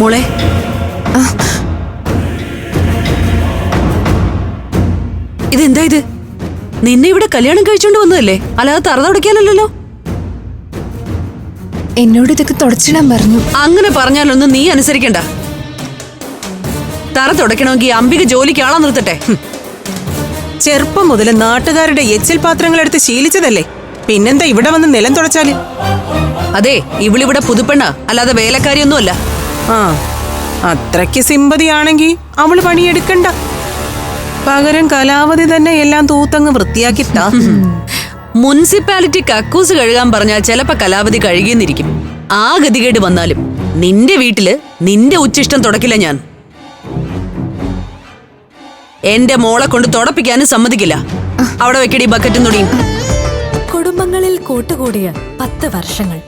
മോളെ. ഇതെന്താ ഇത്? നിന്നെ ഇവിടെ കല്യാണം കഴിച്ചോണ്ട് വന്നതല്ലേ? അല്ലാതെ തറ എന്നോട് ഇതൊക്കെ തുടച്ചിടാൻ പറഞ്ഞു. അങ്ങനെ പറഞ്ഞാലൊന്നും നീ അനുസരിക്കണ്ട. തറ തുടയ്ക്കണമെങ്കിൽ അംബിക ജോലിക്ക് ആളാ നിർത്തട്ടെ. ചെറുപ്പം മുതൽ നാട്ടുകാരുടെ എച്ചിൽ പാത്രങ്ങളെടുത്ത് ശീലിച്ചതല്ലേ? പിന്നെന്താ ഇവിടെ വന്ന് നിലം തുടച്ചാൽ? അതെ ഇവളിവിടെ പുതുപ്പെണ്ണ. അല്ലാതെ വേലക്കാരിയൊന്നുമല്ല. ആ അത്രയ്ക്ക് സിമ്പതിയാണെങ്കിൽ അവൾ പണിയെടുക്കണ്ട. പകരം കലാവധി തന്നെ എല്ലാം തൂത്തങ്ങ് വൃത്തിയാക്കി താ മുനിസിപ്പാലിറ്റി കക്കൂസ് കഴുകാൻ പറഞ്ഞാൽ ചിലപ്പോ കലാവതി കഴുകിയെന്നിരിക്കും. ആ ഗതികേട് വന്നാലും നിന്റെ വീട്ടിൽ നിന്റെ ഉച്ചിഷ്ടം തുടക്കില്ല ഞാൻ. എന്റെ മോളെ കൊണ്ട് തുടപ്പിക്കാനും സമ്മതിക്കില്ല. അവിടെ വെക്കടി ബക്കറ്റും തൊടിയും കുടുംബങ്ങളിൽ കൂട്ടുകൂടിയ പത്ത് വർഷങ്ങൾ.